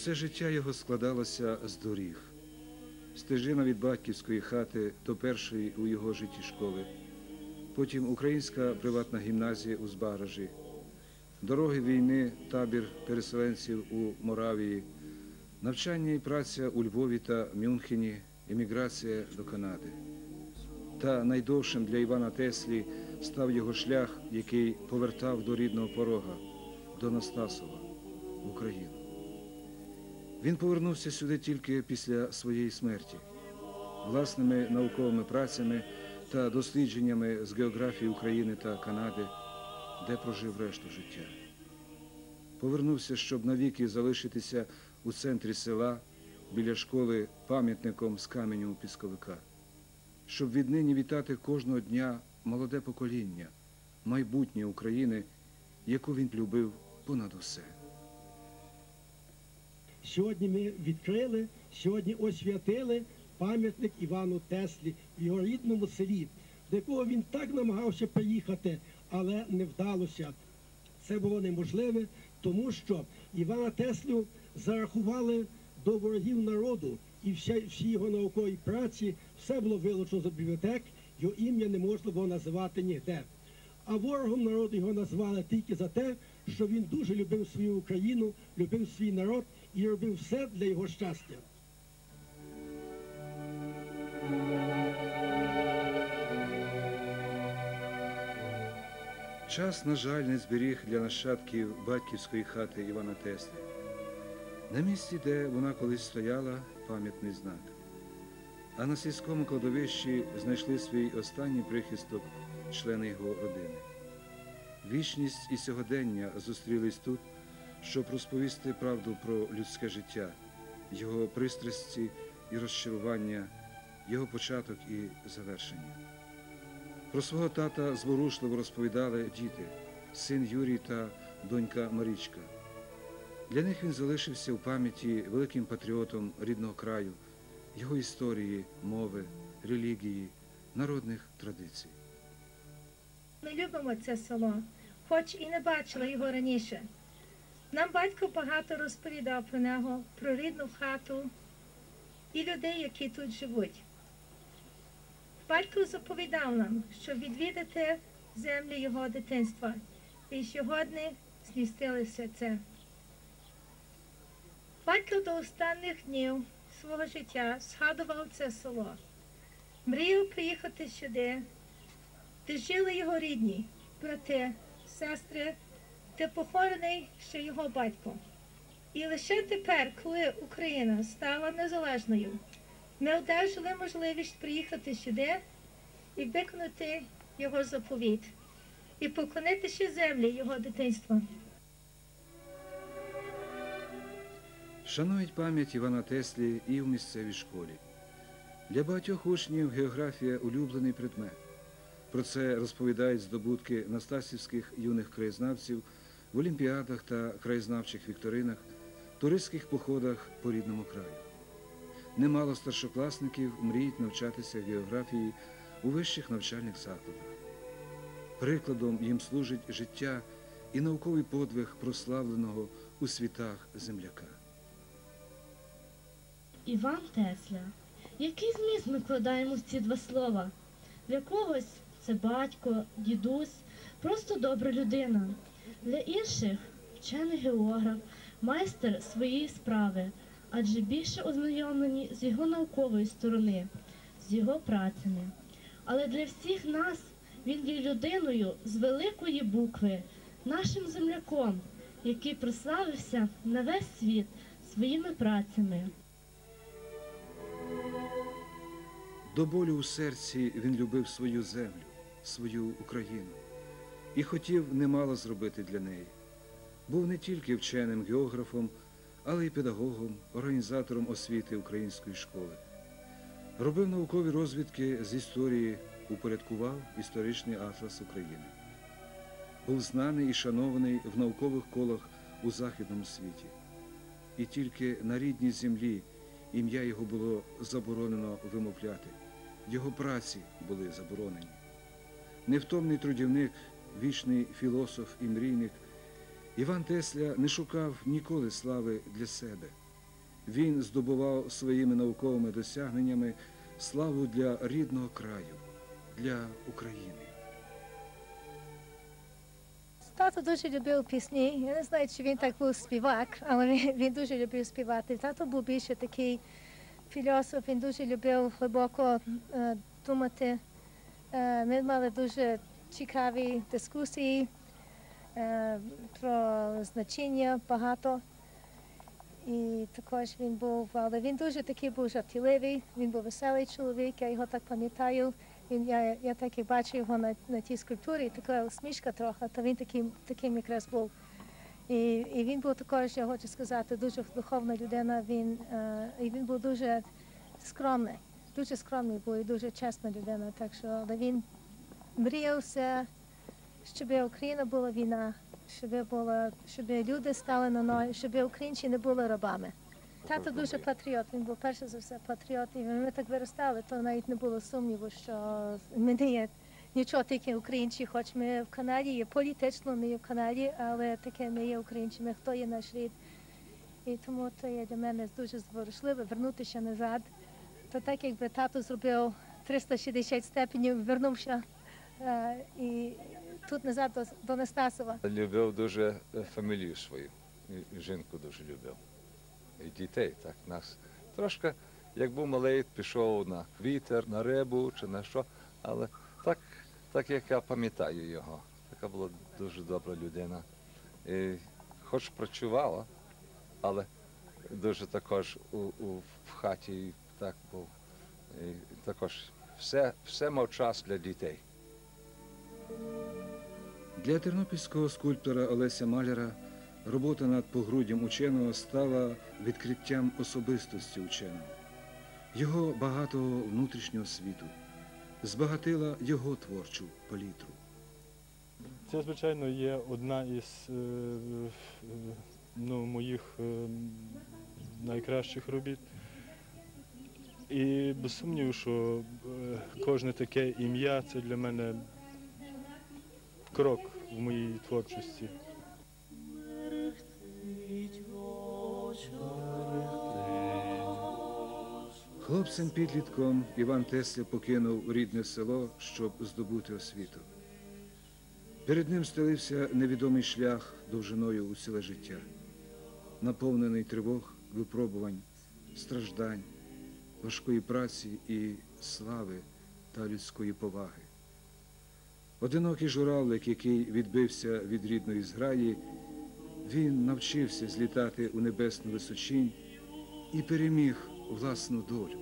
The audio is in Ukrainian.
Усе життя його складалося з доріг. Стежина від батьківської хати до першої у його житті школи, потім українська приватна гімназія у Збаражі, дороги війни, табір переселенців у Моравії, навчання і праця у Львові та Мюнхені, еміграція до Канади. Та найдовшим для Івана Теслі став його шлях, який повертав до рідного порога, до Настасова, в Україну. Він повернувся сюди тільки після своєї смерті, власними науковими працями та дослідженнями з географії України та Канади, де прожив решту життя. Повернувся, щоб навіки залишитися у центрі села біля школи пам'ятником з каменю пісковика, щоб віднині вітати кожного дня молоде покоління, майбутнє України, яку він любив понад усе. Сьогодні ми відкрили, сьогодні освятили пам'ятник Івану Теслі в його рідному селі, до якого він так намагався приїхати, але не вдалося. Це було неможливе, тому що Івана Теслю зарахували до ворогів народу, і всі, всі його наукові праці, все було вилучено з бібліотек, його ім'я не можна було називати ніде. А ворогом народу його назвали тільки за те, що він дуже любив свою Україну, любив свій народ і робив все для його щастя. Час, на жаль, не зберіг для нащадків батьківської хати Івана Теслі. На місці, де вона колись стояла, пам'ятний знак. А на сільському кладовищі знайшли свій останній прихисток члени його родини. Вічність і сьогодення зустрілись тут, щоб розповісти правду про людське життя, його пристрасті і розчарування, його початок і завершення. Про свого тата зворушливо розповідали діти, син Юрій та донька Марічка. Для них він залишився в пам'яті великим патріотом рідного краю, його історії, мови, релігії, народних традицій. Ми любимо це село, хоч і не бачили його раніше. Нам батько багато розповідав про нього, про рідну хату і людей, які тут живуть. Батько заповідав нам, що відвідати землі його дитинства, і сьогодні змістилося це. Батько до останніх днів свого життя згадував це село. Мріяв приїхати сюди, де жили його рідні, брати, сестри, де похований ще його батько. І лише тепер, коли Україна стала незалежною, ми одержали можливість приїхати сюди і виконати його заповіт, і поклонитися землі його дитинства. Шанують пам'ять Івана Теслі і в місцевій школі. Для багатьох учнів географія улюблений предмет. Про це розповідають здобутки настасівських юних краєзнавців в олімпіадах та краєзнавчих вікторинах, туристських походах по рідному краю. Немало старшокласників мріють навчатися географії у вищих навчальних закладах. Прикладом їм служить життя і науковий подвиг прославленого у світах земляка. Іван Тесля. Який зміст ми вкладаємо в ці два слова? Для когось це батько, дідусь, просто добра людина. Для інших вчений географ, майстер своєї справи, адже більше ознайомлені з його наукової сторони, з його працями. Але для всіх нас він є людиною з великої букви, нашим земляком, який прославився на весь світ своїми працями. До болю у серці він любив свою землю, свою Україну і хотів немало зробити для неї. Був не тільки вченим географом, але й педагогом, організатором освіти української школи. Робив наукові розвідки з історії, упорядкував історичний атлас України. Був знаний і шанований в наукових колах у західному світі. І тільки на рідній землі ім'я його було заборонено вимовляти, його праці були заборонені. Невтомний трудівник, вічний філософ і мрійник, Іван Тесля не шукав ніколи слави для себе, він здобував своїми науковими досягненнями славу для рідного краю, для України. Тато дуже любив пісні. Я не знаю, чи він так був співак, але він, дуже любив співати. Тато був більше такий філософ, він дуже любив глибоко е, думати. Е, ми мали дуже цікаві дискусії е, про значення багато. І також він був, але він дуже такий був жартівливий, він був веселий чоловік, я його так пам'ятаю. Він, я, я так і бачу його на, на тій скульптурі, така усмішка трохи, то він таким, таким якраз був. І, і він був також, я хочу сказати, дуже духовна людина. Він, е, і він був дуже скромний, дуже скромний був і дуже чесна людина. Так що, але він мріяв все, щоб Україна була війна, щоб, була, щоб люди стали на ноги, щоб українці не були рабами. Тато дуже патріот, він був перше за все патріот, і ми так виростали, то навіть не було сумніву, що ми не є нічого тільки українці, хоч ми в Канаді є політично, ми є в Канаді, але таке ми є українці, ми хто є наш рід. І тому це є для мене дуже зворушливо вернутися назад. То так якби тато зробив 360 степенів, вернувся і тут назад до, до Настасова. Любив дуже е, фамілію свою. Жінку дуже любив. І дітей, так, нас. Трошки, як був малий, пішов на вітер, на рибу чи на що, але так, так як я пам'ятаю його. Така була дуже добра людина. І хоч працювала, але дуже також у, у, в хаті так був. І також все, все мав час для дітей. Для тернопільського скульптора Олеся Маляра робота над погруддям ученого стала відкриттям особистості ученого, його багатого внутрішнього світу, збагатила його творчу палітру. Це, звичайно, є одна із е, ну, моїх е, найкращих робіт. І без сумніву, що е, кожне таке ім'я це для мене крок в моїй творчості. Хлопцем-підлітком Іван Тесля покинув рідне село, щоб здобути освіту. Перед ним стелився невідомий шлях довжиною у ціле життя, наповнений тривог, випробувань, страждань, важкої праці і слави та людської поваги. Одинокий журавлик, який відбився від рідної зграї, він навчився злітати у небесну височинь і переміг власну долю.